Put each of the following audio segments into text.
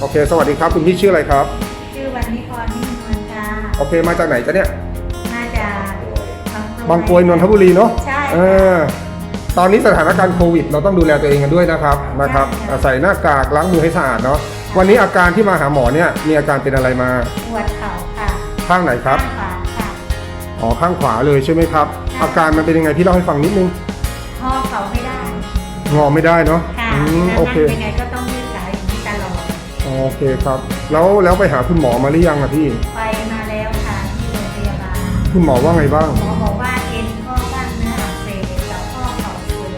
โอเค สวัสดีครับคุณพี่ชื่ออะไรครับ ชื่อวันนิพรนิ่มนวลค่ะโอเค มาจากไหนจ๊ะเนี่ยน่าจะบางกรวยนนทบุรีเนาะใช่เออตอนนี้สถานการณ์โควิด เราต้องดูแลตัวเองกันด้วยนะครับนะครับใส่หน้ากากล้างมือให้สะอาดเนาะวันนี้อาการที่มาหาหมอเนี่ยมีอาการเป็นอะไรมาปวดเข่าค่ะข้างไหนครับข้างขวาค่ะอ๋อข้างขวาเลยใช่ไหมครับ อาการมันเป็นยังไงพี่เล่าให้ฟังนิดนึงข้อเข่าไม่ได้งอไม่ได้เนาะค่ะอืมแล้วโอนั่งเคยังไงก็ โอเคครับ แล้วแล้วไปหาคุณหมอมาหรือยังอะพี่ ไปมาแล้วค่ะที่โรงพยาบาลคุณหมอว่าไงบ้าง หมอบอกว่าเอ็นข้อกล้ามเนื้ออักเสบกับข้อเข่าเสื่อม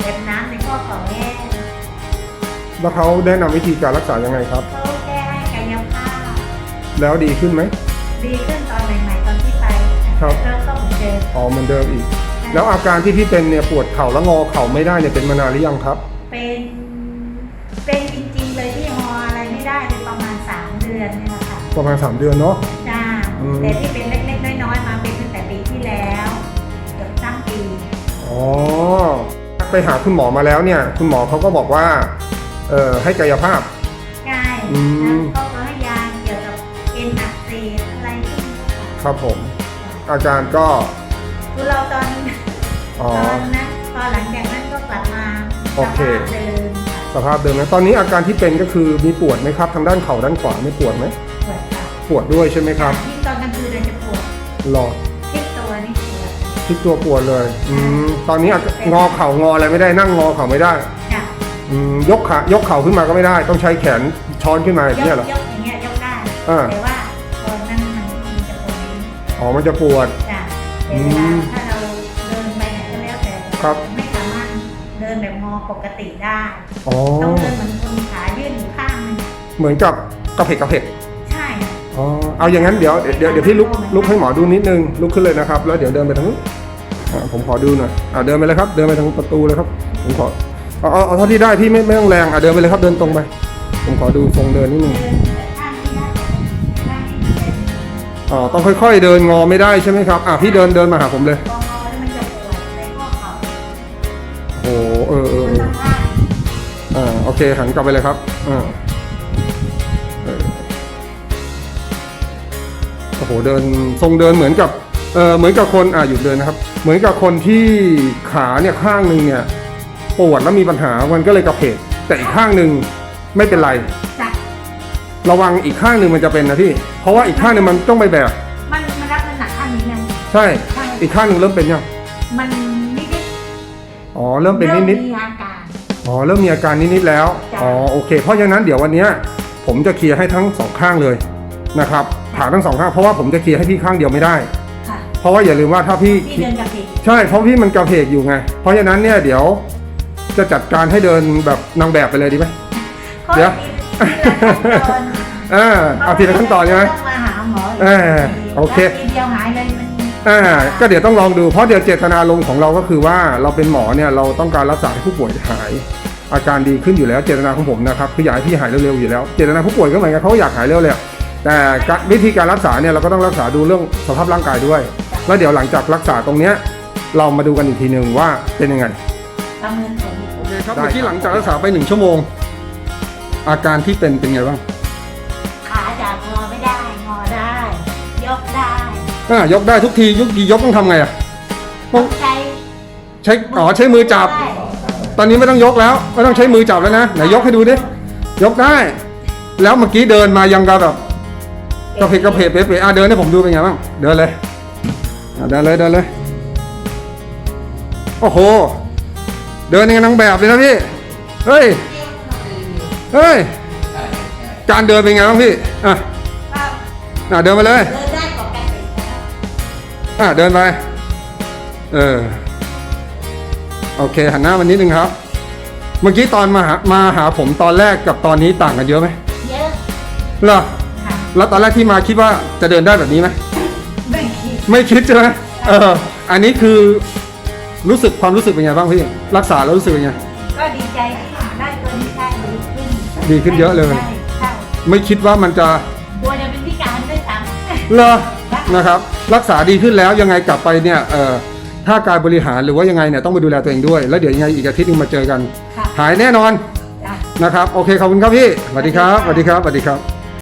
เล็บน้ำในข้อเข่าแห้งแล้วเขาแนะนำวิธีการรักษายังไงครับ เขาแก้ให้กายภาพแล้วดีขึ้นไหม ดีขึ้นตอนใหม่ๆตอนที่ไปครับ แล้วก็เหมือนเดิมอ๋อเหมือนเดิมอีก แล้วอาการที่พี่เป็นเนี่ยปวดเข่าแล้วงอเข่าไม่ได้เนี่ยเป็นมานานหรือยังครับ เป็นเป็นจ ดือนเนี่ยแหละค่ะประมาณ 3 เดือนเนาะ จ้าอืม แต่ที่เป็นเล็กๆน้อยๆมาเป็นตั้งแต่ปีที่แล้วเกือบตั้งปีอ๋อไปหาคุณหมอมาแล้วเนี่ย คุณหมอเขาก็บอกว่าเอ่อให้กายภาพ ใช่อืม แล้วเขาก็ให้ยาเกี่ยวกับเอ็นอักเสบอะไรพวกนี้ค่ะครับผม อาการก็คือเราตอน อ๋อตอนนั้นพอหลังจากนั้นก็กลับมาโอเค สภาพเดิมค่ะ สภาพเดิมนะตอนนี้อาการที่เป็นก็คือมีปวดไหมครับ ทางด้านเข่าด้านขวาไม่ปวดไหมปวดค่ะปวดด้วยใช่ไหมครับที่ตอนกลางคืนเราจะปวดหลอดที่ตัวนี่ปวดที่ตัวปวดเลยอืมตอนนี้อาการงอเข่างออะไรไม่ได้นั่งงอเข่าไม่ได้จ้ะอืมยกขายกเข่าขึ้นมาก็ไม่ได้ ต้องใช้แขนช้อนขึ้นมาอย่างยเงี้ยกเหรอยกอย่างเงี้ยยกได้อ่าแต่ว่าตอนนั่งมันมันจะปวดนี้อ๋อมันจะปวดจ้ะอืแต่มเวลาถ้าเราเดินไปไหนก็แล้วแต่ครับไม่ ปกติได้อ๋อต้องเดินเหมือนคนขายื่นอยู่ข้างนึงเหมือนกับกระเพกกระเพกใช่อ๋อเอาอย่างนั้นเดี๋ยวเดี๋ยวเดี๋ยวพี่ลุกลุกให้หมอดูนิดนึงลุกขึ้นเลยนะครับ แล้วเดี๋ยวเดินไปทางนู้นอ่าผมขอดูหน่อยอ่าเดินไปเลยครับ เดินไปทางประตูเลยครับผมขอเอาเอาเอาเท่าที่ได้พี่ไม่ไม่ต้องแรงอ่าเดินไปเลยครับเดินตรงไปผมขอดูทรงเดินนิดนึงเดินข้างนี้ได้ข้างนี้เป็นอ๋อต้องค่อย ๆ เดินงอไม่ได้ใช่ไหมครับอ่าพี่เดินเดินมาหาผมเลย เคหันกลับไปเลยครับอ่าเออโอ้โหเดินทรงเดินเหมือนกับเออเหมือนกับคนอ่าหยุดเดินนะครับ เหมือนกับคนที่ขาเนี่ยข้างหนึ่งเนี่ยปวดแล้วมีปัญหามันก็เลยกระเพกแต่อีกข้างหนึ่งไม่เป็นไรจ้ะระวังอีกข้างหนึ่งมันจะเป็นนะพี่ เพราะว่าอีกข้างหนึ่งมันต้องไปแบกมันมันรับน้ำหนักข้างนี้ไงใช่ อีกข้างหนึ่งเริ่มเป็นยังมันนิดอ๋อเริ่มๆเป็นนิดมีอาการๆ อ๋อเริ่มมีอาการนิดๆแล้วจ้ะอ๋อโอเค เพราะฉะนั้นเดี๋ยววันเนี้ยผมจะเคลียร์ให้ทั้งสองข้างเลยนะครับผ่าทั้งสองข้างเพราะว่าผมจะเคลียร์ให้พี่ข้างเดียวไม่ได้ค่ะเพราะว่าอย่าลืมว่าถ้าพี่ที่เดินกับเพกใช่เพราะพี่มันกระเพกอยู่ไง เพราะฉะนั้นเนี่ยเดี๋ยวจะจัดการให้เดินแบบนางแบบไปเลยดีไหมเดี๋ยวทีละขั้นตอนอ่าเอาทีละขั้นตอนใช่ไหมต้องมาหาหมอเออโอเคทีเดียวหายเลยมัน อ่าก็เดี๋ยวต้องลองดูเพราะเดี๋ยวเจตนารมณ์ของเราก็คือว่าเราเป็นหมอเนี่ยเราต้องการรักษาให้ผู้ป่วยหาย อาการดีขึ้นอยู่แล้วเจตนาของผมนะครับคืออยากให้พี่หายเร็วๆอยู่แล้ว เจตนาผู้ป่วยก็เหมือนกันเขาก็อยากหายเร็วเลยแต่กะวิธีการรักษาเนี่ยเราก็ต้องรักษาดูเรื่องสภาพร่างกายด้วย แล้วเดี๋ยวหลังจากรักษาตรงเนี้ยเรามาดูกันอีกทีหนึ่งว่าเป็นยังไงประเมินผลโอเคครับเมื่อกี้หลังจากรักษาไปหนึ่งชั่วโมง อาการที่เป็นเป็นไงบ้าง อ่ายกได้ทุกทียกยกต้องทำไงอะต้องใจใช้อ๋อใช้มือจับ ได้ตอนนี้ไม่ต้องยกแล้วไม่ต้องใช้มือจับแล้วนะไหนยกให้ดูดิยกได้ แล้วเมื่อกี้เดินมายังกับแบบกระเพกกระเพกเป๊ะๆอะเดินให้ผมดูเป็นไงบ้างเดินเลยอะเดินเลยเดินเลยโอ้โห เดินยังนางแบบเลยนะพี่เฮ้ยเฮ้ยการเดินเป็นไงบ้างพี่อะก็อะเดินไปเลย เดิน อะเดินไป เออ โอเค หันหน้ามานิดนึงครับ เมื่อกี้ตอนมาหามาหาผมตอนแรกกับตอนนี้ต่างกันเยอะไหมเยอะเหรอค่ะแล้วตอนแรกที่มาคิดว่าจะเดินได้แบบนี้ไหมไม่คิดไม่คิดใช่ไหมเออ อันนี้คือรู้สึกความรู้สึกเป็นไงบ้างพี่ รักษาแล้วรู้สึกเป็นไง ก็ดีใจที่ได้ตัวนี้ได้ดีขึ้นดีขึ้นเยอะเลย ใช่ใช่ไม่คิดว่ามันจะตัวจะเป็นพิการด้วยซ้ำเหรอนะครับ รักษาดีขึ้นแล้วยังไงกลับไปเนี่ยเออถ้าการบริหารหรือว่ายังไงเนี่ยต้องไปดูแลตัวเองด้วย แล้วเดี๋ยวยังไงอีกอาทิตย์หนึงมาเจอกัน ค่ะ หายแน่นอนจ้ะ นะครับ โอเคขอบคุณครับพี่สวัสดีครับสวัสดีครับสวัสดีครับ